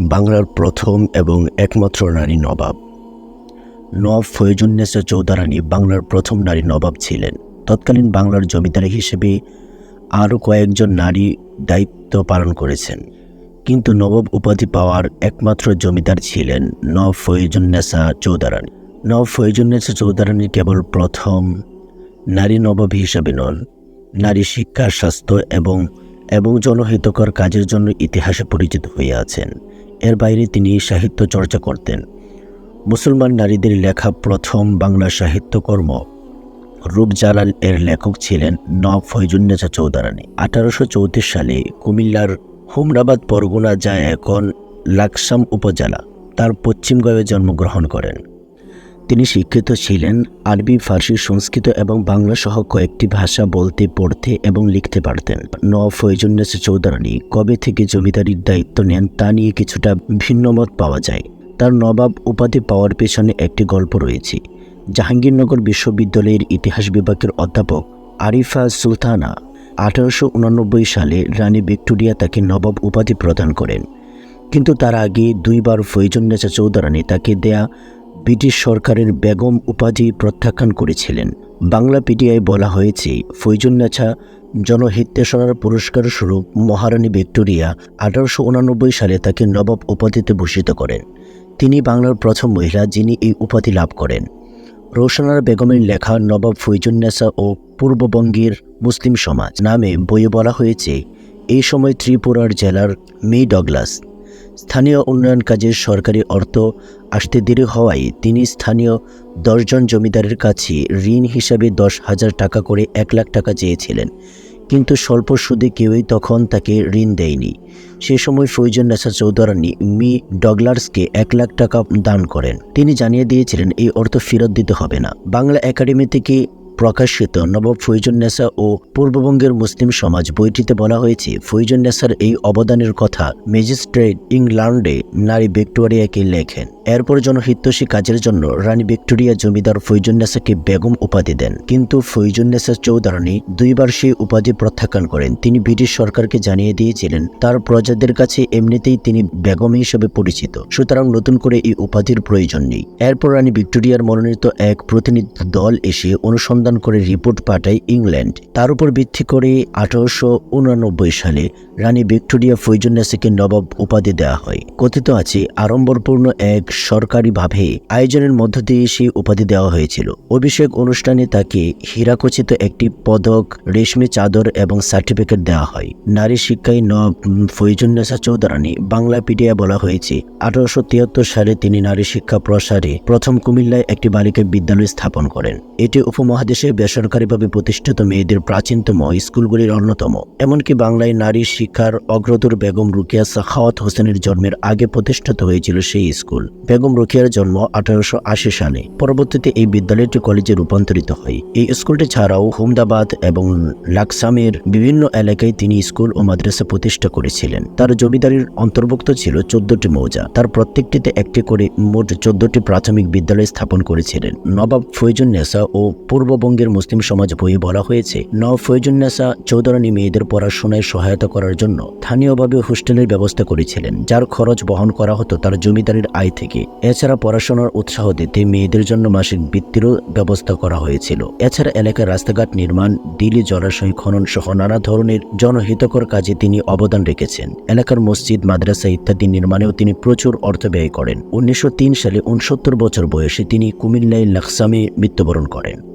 বাংলার প্রথম এবং একমাত্র নারী নবাব। নবাব ফয়জুন্নেসা চৌধুরানী বাংলার প্রথম নারী নবাব ছিলেন। তৎকালীন বাংলার জমিদার হিসেবে আরও কয়েকজন নারী দায়িত্ব পালন করেছেন। কিন্তু নবাব উপাধি পাওয়ার একমাত্র জমিদার ছিলেন নব ফয়জুন্নেসা চৌধুরানী। নব ফয়জুন্নেসা চৌধুরানী কেবল প্রথম নারী নবাব হিসাবে নন, নারী শিক্ষা, স্বাস্থ্য এবং এবং জনহিতকর কাজের জন্য ইতিহাসে পরিচিত হয়ে আছেন। এর বাইরে তিনি সাহিত্য চর্চা করতেন। মুসলমান নারীদের লেখা প্রথম বাংলা সাহিত্যকর্ম। রূপজালাল এর লেখক ছিলেন নব ফয়জুন্নেসা চৌধুরানী। আঠারোশো চৌত্রিশ সালে কুমিল্লার হুমরাবাদ পরগুনা যা এখন লাকসাম উপজেলা। তার পশ্চিমগাঁয়ে জন্মগ্রহণ করেন। তিনি শিক্ষিত ছিলেন, আরবি, ফার্সি, সংস্কৃত এবং বাংলা সহ কয়েকটি ভাষা বলতে, পড়তে এবং লিখতে পারতেন। নওয়াব ফয়জুন্নেসা চৌধুরানী কবে থেকে জমিদারির দায়িত্ব নেন তা নিয়ে কিছুটা ভিন্নমত পাওয়া যায়। তার নবাব উপাধি পাওয়ার পেছনে একটি গল্প রয়েছে। জাহাঙ্গীরনগর বিশ্ববিদ্যালয়ের ইতিহাস বিভাগের অধ্যাপক আরিফা সুলতানা আঠারোশো উনানব্বই সালে রানী ভিক্টোরিয়া তাকে নবাব উপাধি প্রদান করেন। কিন্তু তার আগে দুইবার ফৈজুন্নেসা চৌধুরানী তাকে দেয়া ব্রিটিশ সরকারের বেগম উপাধি প্রত্যাখ্যান করেছিলেন। বাংলা পিডিআই বলা হয়েছে ফৈজুন্নেছা জনহিতেশনার পুরস্কার স্বরূপ মহারানী ভিক্টোরিয়া আঠারোশো উনানব্বই সালে তাকে নবাব উপাধিতে ভূষিত করেন। তিনি বাংলার প্রথম মহিলা যিনি এই উপাধি লাভ করেন। রোশনার বেগমের লেখা নবাব ফৈজুন্নেসা ও পূর্ববঙ্গের মুসলিম সমাজ নামে বইয়ে বলা হয়েছে, এই সময় ত্রিপুরার জেলার মি ডগলাস স্থানীয় উন্নয়ন কাজের সরকারি অর্থ আসতে দেরি হওয়ায় তিনি স্থানীয় দশজন জমিদারের কাছে ঋণ হিসাবে দশ হাজার টাকা করে এক লাখ টাকা চেয়েছিলেন। কিন্তু স্বল্প সুদে কেউই তখন তাকে ঋণ দেয়নি। সে সময় ফৈজন নেসা চৌধুরানী মি ডগলার্সকে এক লাখ টাকা দান করেন। তিনি জানিয়ে দিয়েছিলেন, এই অর্থ ফেরত দিতে হবে না। বাংলা একাডেমি থেকে প্রকাশিত নবাব ফৈজুন্নেসা ও পূর্ববঙ্গের মুসলিম সমাজ বইটিতে বলা হয়েছে ফৈজুন্নেসার এই অবদানের কথা ম্যাজিস্ট্রেট ইংল্যান্ডে নারী ভিক্টোরিয়াকে লেখেন। এরপর জনহিতৈষী কাজের জন্য রানী ভিক্টোরিয়া জমিদার ফৈজুন্নেসাকে বেগম উপাধি দেন। কিন্তু ফৈজুন্নেসা চৌধুরানী দুইবার সেই উপাধি প্রত্যাখ্যান করেন। তিনি ব্রিটিশ সরকারকে জানিয়ে দিয়েছিলেন, তার প্রজাদের কাছে এমনিতেই তিনি বেগম হিসেবে পরিচিত। সুতরাং নতুন করে এই উপাধির প্রয়োজন নেই। এরপর রানী ভিক্টোরিয়ার মনোনীত এক প্রতিনিধি দল এসে অনুসন্ধান করে রিপোর্ট পাঠায় ইংল্যান্ড। তার উপর ভিত্তি করে আঠারোশো সালে রানী ভিক্টোরিয়া ফৈজুন্নেসাকে নবাব উপাধি দেওয়া হয়। কথিত আছে, আড়ম্বরপূর্ণ এক সরকারিভাবে আয়োজনের মধ্য দিয়ে সেই উপাধি দেওয়া হয়েছিল। অভিষেক অনুষ্ঠানে তাকে হীরাকচিত একটি পদক, রেশমি চাদর এবং সার্টিফিকেট দেওয়া হয়। নারী শিক্ষায় নব ফৈজুন্নেসা চৌধুরানী বাংলা পিডিয়া বলা হয়েছে, আঠারোশো তিয়াত্তর সালে তিনি নারী শিক্ষা প্রসারে প্রথম কুমিল্লায় একটি বালিকা বিদ্যালয় স্থাপন করেন। এটি উপমহাদেশে বেসরকারিভাবে প্রতিষ্ঠিত মেয়েদের প্রাচীনতম স্কুলগুলির অন্যতম। এমনকি বাংলায় নারী শিক্ষার অগ্রদূর বেগম রুকিয়া সাখাওয়াত হোসেনের জন্মের আগে প্রতিষ্ঠিত হয়েছিল সেই স্কুল। বেগম রুকিয়ার জন্ম আঠারোশো আশি সালে। পরবর্তীতে এই বিদ্যালয়টি কলেজে রূপান্তরিত হয়। এই স্কুলটি ছাড়াও হুমদাবাদ এবং লাকসামের বিভিন্ন এলাকায় তিনি স্কুল ও মাদ্রাসা প্রতিষ্ঠা করেছিলেন। তার জমিদারির অন্তর্ভুক্ত ছিল চোদ্দটি মৌজা। তার প্রত্যেকটিতে একটি করে মোট চোদ্দটি প্রাথমিক বিদ্যালয় স্থাপন করেছিলেন। নবাব ফৈজুন নেসা ও পূর্ববঙ্গের মুসলিম সমাজ বইয়ে বলা হয়েছে নবাব ফৈজুন্নেসা চৌধুরানী মেয়েদের পড়াশোনায় সহায়তা করার জন্য স্থানীয়ভাবে হোস্টেলের ব্যবস্থা করেছিলেন, যার খরচ বহন করা হতো তার জমিদারির আয় থেকে। এছাড়া পড়াশোনার উৎসাহ দিতে মেয়েদের জন্য মাসিক বৃত্তিরও ব্যবস্থা করা হয়েছিল। এছাড়া এলাকার রাস্তাঘাট নির্মাণ দিলি জলাশয় খনন সহ নানা ধরনের জনহিতকর কাজে তিনি অবদান রেখেছেন। এলাকার মসজিদ, মাদ্রাসা ইত্যাদি নির্মাণেও তিনি প্রচুর অর্থ ব্যয় করেন। উনিশশো তিন সালে উনসত্তর বছর বয়সে তিনি কুমিল্লায় লাকসামে মৃত্যুবরণ করেন।